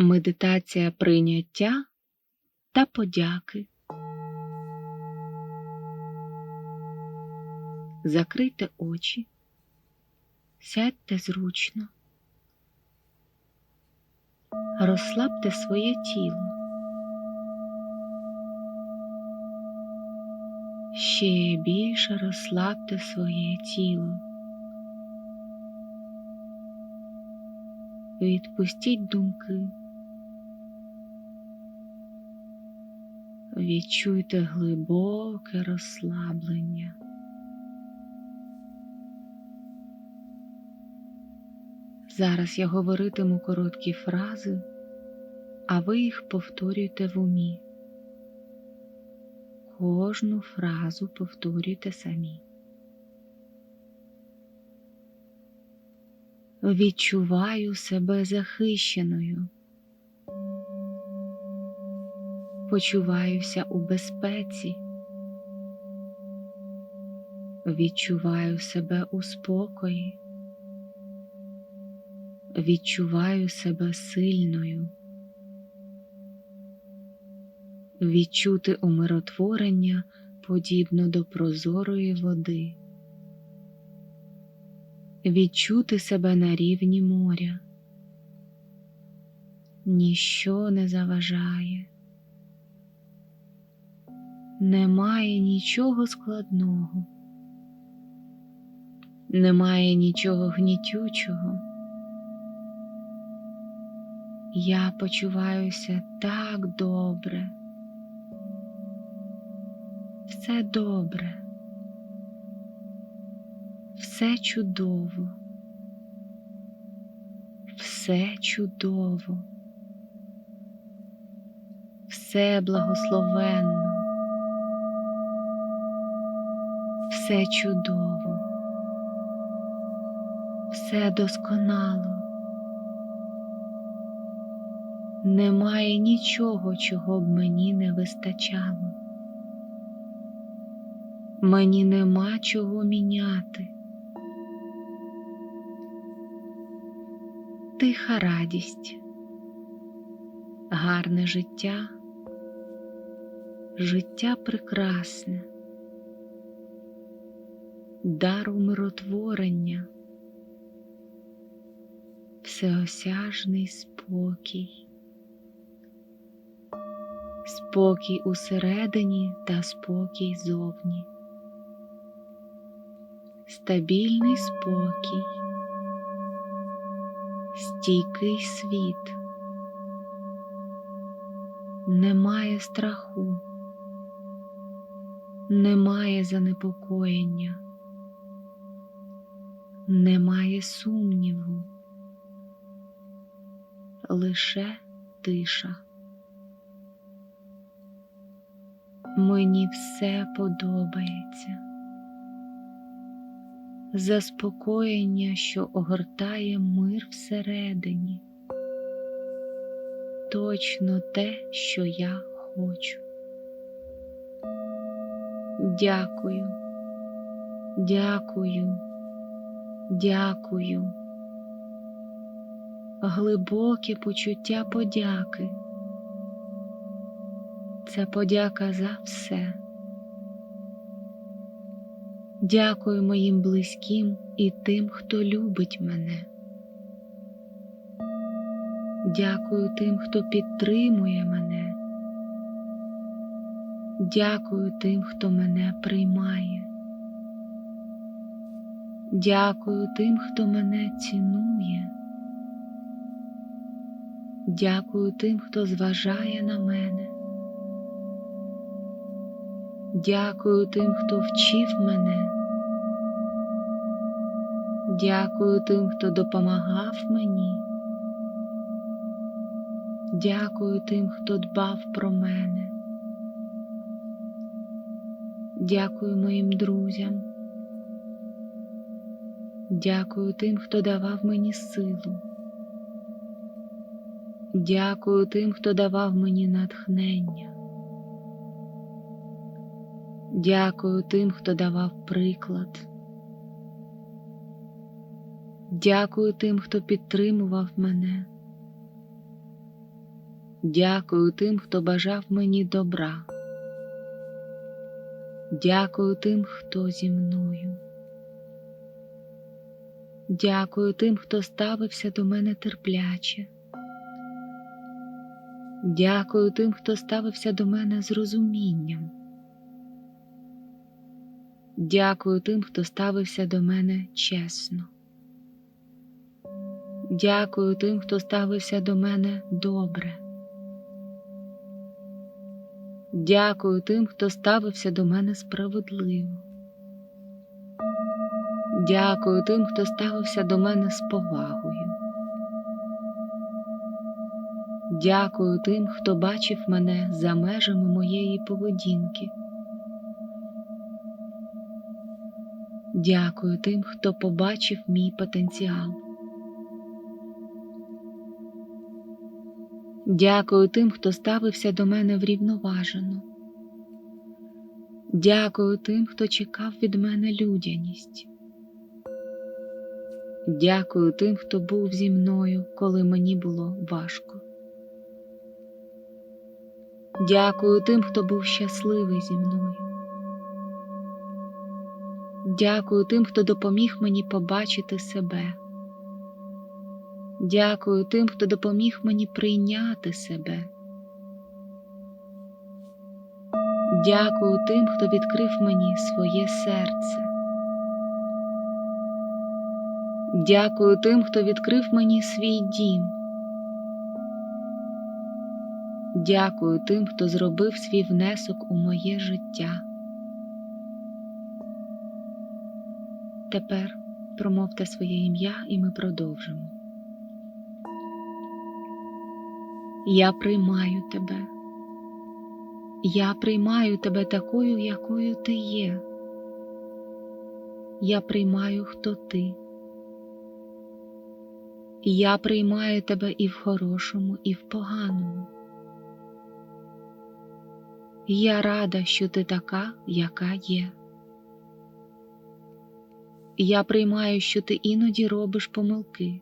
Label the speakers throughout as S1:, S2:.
S1: Медитація прийняття та подяки. Закрийте очі, сядьте зручно, розслабте своє тіло. Ще більше розслабте своє тіло. Відпустіть думки. Відчуйте глибоке розслаблення. Зараз я говоритиму короткі фрази, а ви їх повторюйте в умі. Кожну фразу повторюйте самі. Відчуваю себе захищеною. Почуваюся у безпеці. Відчуваю себе у спокої. Відчуваю себе сильною. Відчути умиротворення подібно до прозорої води. Відчути себе на рівні моря. Ніщо не заважає. Немає нічого складного, немає нічого гнітючого. Я почуваюся так добре. Все добре, все чудово, все чудово, все благословенно, все чудово, все досконало. Немає нічого, чого б мені не вистачало. Мені нема чого міняти. Тиха радість, гарне життя, життя прекрасне, дар умиротворення, всеосяжний спокій. Спокій усередині та спокій зовні, стабільний спокій, стійкий світ, немає страху, немає занепокоєння, немає сумніву, лише тиша. Мені все подобається. Заспокоєння, що огортає мир всередині. Точно те, що я хочу. Дякую, дякую, дякую. Глибоке почуття подяки це подяка за все. Дякую моїм близьким і тим, хто любить мене. Дякую тим, хто підтримує мене. Дякую тим, хто мене приймає. Дякую тим, хто мене цінує. Дякую тим, хто зважає на мене. Дякую тим, хто вчив мене. Дякую тим, хто допомагав мені. Дякую тим, хто дбав про мене. Дякую моїм друзям. Дякую тим, хто давав мені силу. Дякую тим, хто давав мені натхнення. Дякую тим, хто давав приклад. Дякую тим, хто підтримував мене. Дякую тим, хто бажав мені добра. Дякую тим, хто зі мною. Дякую тим, хто ставився до мене терпляче. Дякую тим, хто ставився до мене з розумінням. Дякую тим, хто ставився до мене чесно. Дякую тим, хто ставився до мене добре. Дякую тим, хто ставився до мене справедливо. Дякую тим, хто ставився до мене з повагою. Дякую тим, хто бачив мене за межами моєї поведінки. Дякую тим, хто побачив мій потенціал. Дякую тим, хто ставився до мене врівноважено. Дякую тим, хто чекав від мене людяність. Дякую тим, хто був зі мною, коли мені було важко. Дякую тим, хто був щасливий зі мною. Дякую тим, хто допоміг мені побачити себе. Дякую тим, хто допоміг мені прийняти себе. Дякую тим, хто відкрив мені своє серце. Дякую тим, хто відкрив мені свій дім. Дякую тим, хто зробив свій внесок у моє життя. Тепер промовте своє ім'я і ми продовжимо. Я приймаю тебе. Я приймаю тебе такою, якою ти є. Я приймаю, хто ти. Я приймаю тебе і в хорошому, і в поганому. Я рада, що ти така, яка є. Я приймаю, що ти іноді робиш помилки.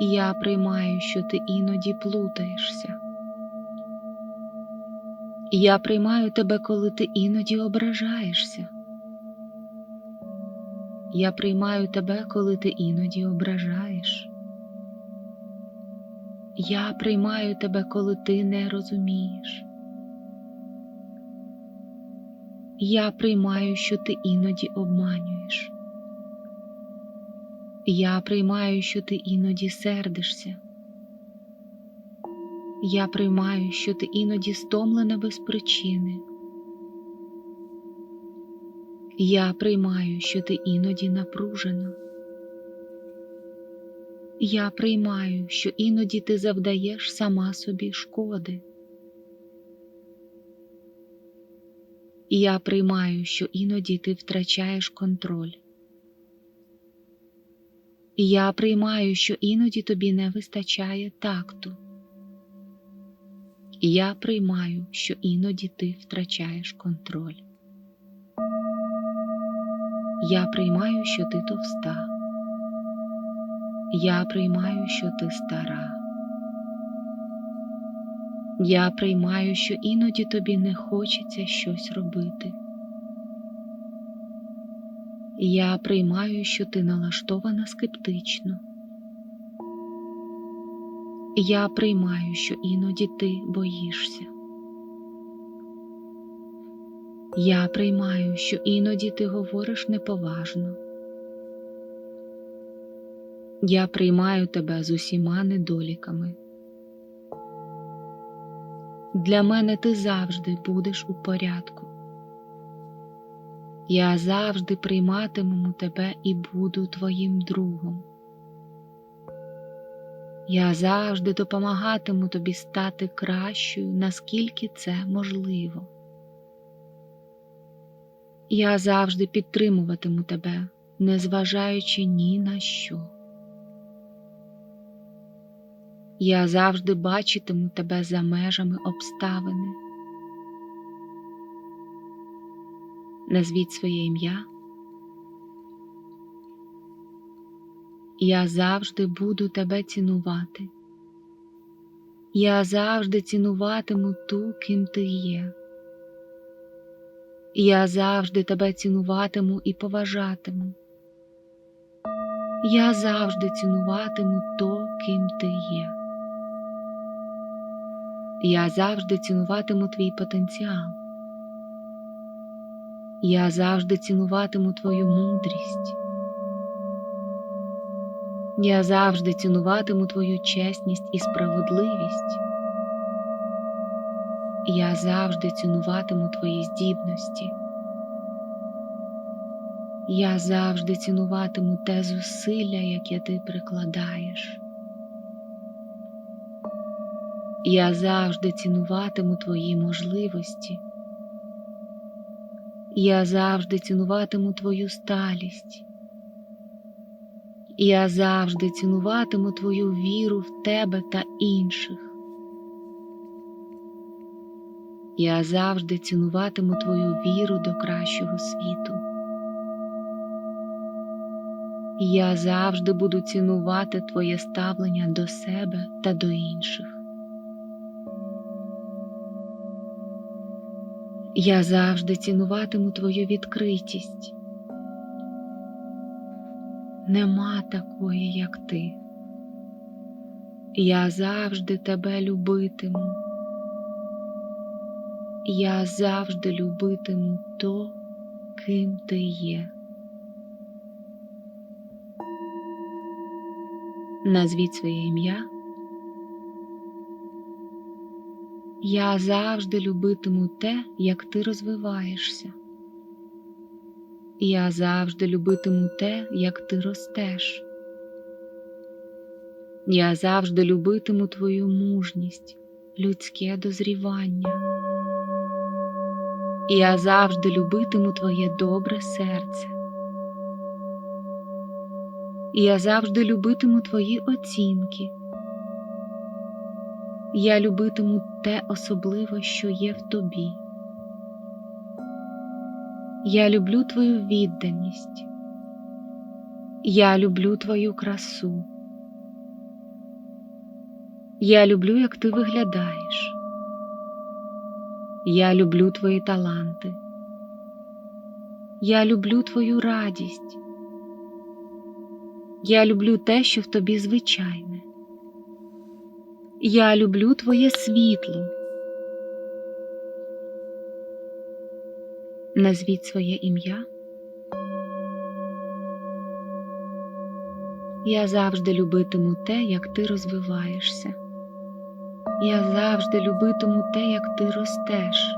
S1: Я приймаю, що ти іноді плутаєшся. Я приймаю тебе, коли ти іноді ображаєшся. Я приймаю тебе, коли ти іноді ображаєш. Я приймаю тебе, коли ти не розумієш. Я приймаю, що ти іноді обманюєш. Я приймаю, що ти іноді сердишся. Я приймаю, що ти іноді стомлена без причини. Я приймаю, що ти іноді напружена. Я приймаю, що іноді ти завдаєш сама собі шкоди. Я приймаю, що іноді ти втрачаєш контроль. Я приймаю, що іноді тобі не вистачає такту. Я приймаю, що іноді ти втрачаєш контроль. Я приймаю, що ти товста. Я приймаю, що ти стара. Я приймаю, що іноді тобі не хочеться щось робити. Я приймаю, що ти налаштована скептично. Я приймаю, що іноді ти боїшся. Я приймаю, що іноді ти говориш неповажно. Я приймаю тебе з усіма недоліками. Для мене ти завжди будеш у порядку. Я завжди прийматиму тебе і буду твоїм другом. Я завжди допомагатиму тобі стати кращою, наскільки це можливо. Я завжди підтримуватиму тебе, незважаючи ні на що. Я завжди бачитиму тебе за межами обставини. Назвіть своє ім'я. Я завжди буду тебе цінувати. Я завжди цінуватиму ту, ким ти є. Я завжди тебе цінуватиму і поважатиму. Я завжди цінуватиму то, ким ти є. Я завжди цінуватиму твій потенціал. Я завжди цінуватиму твою мудрість. Я завжди цінуватиму твою чесність і справедливість. Я завжди цінуватиму твої здібності. Я завжди цінуватиму те зусилля, яке ти прикладаєш. Я завжди цінуватиму твої можливості. Я завжди цінуватиму твою сталість. Я завжди цінуватиму твою віру в тебе та інших. Я завжди цінуватиму твою віру до кращого світу. Я завжди буду цінувати твоє ставлення до себе та до інших. Я завжди цінуватиму твою відкритість. Нема такої, як ти. Я завжди тебе любитиму. Я завжди любитиму то, ким ти є. Назвіть своє ім'я. Я завжди любитиму те, як ти розвиваєшся. Я завжди любитиму те, як ти ростеш. Я завжди любитиму твою мужність, людське дозрівання. Я завжди любитиму твоє добре серце. Я завжди любитиму твої оцінки. Я любитиму те особливе, що є в тобі. Я люблю твою відданість. Я люблю твою красу. Я люблю, як ти виглядаєш. Я люблю твої таланти. Я люблю твою радість. Я люблю те, що в тобі звичайне. Я люблю твоє світло. Назвіть своє ім'я. Я завжди любитиму те, як ти розвиваєшся. Я завжди любитиму те, як ти ростеш.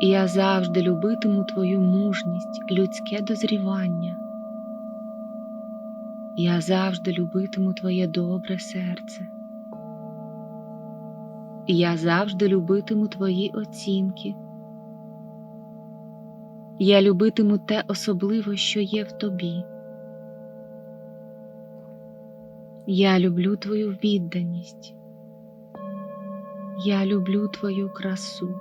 S1: Я завжди любитиму твою мужність, людське дозрівання. Я завжди любитиму твоє добре серце. Я завжди любитиму твої оцінки. Я любитиму те особливо, що є в тобі. Я люблю твою відданість. Я люблю твою красу.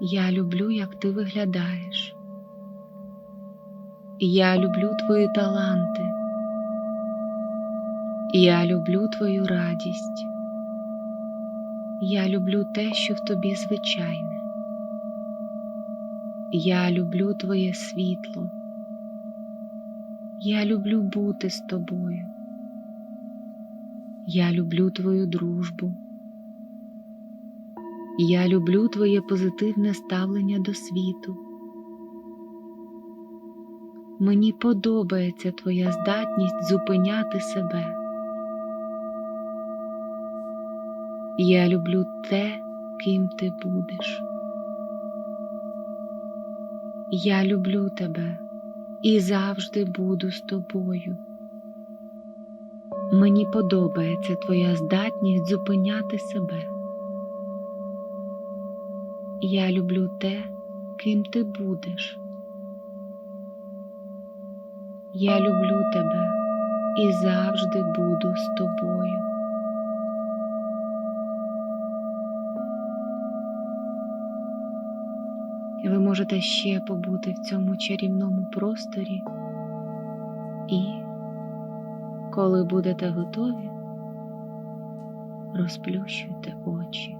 S1: Я люблю, як ти виглядаєш. Я люблю твої таланти. Я люблю твою радість. Я люблю те, що в тобі звичайне. Я люблю твоє світло. Я люблю бути з тобою. Я люблю твою дружбу. Я люблю твоє позитивне ставлення до світу. Мені подобається твоя здатність зупиняти себе. Я люблю те, ким ти будеш. Я люблю тебе і завжди буду з тобою. Мені подобається твоя здатність зупиняти себе. Я люблю те, ким ти будеш. Я люблю тебе і завжди буду з тобою. і ви можете ще побути в цьому чарівному просторі, і, коли будете готові, розплющуйте очі.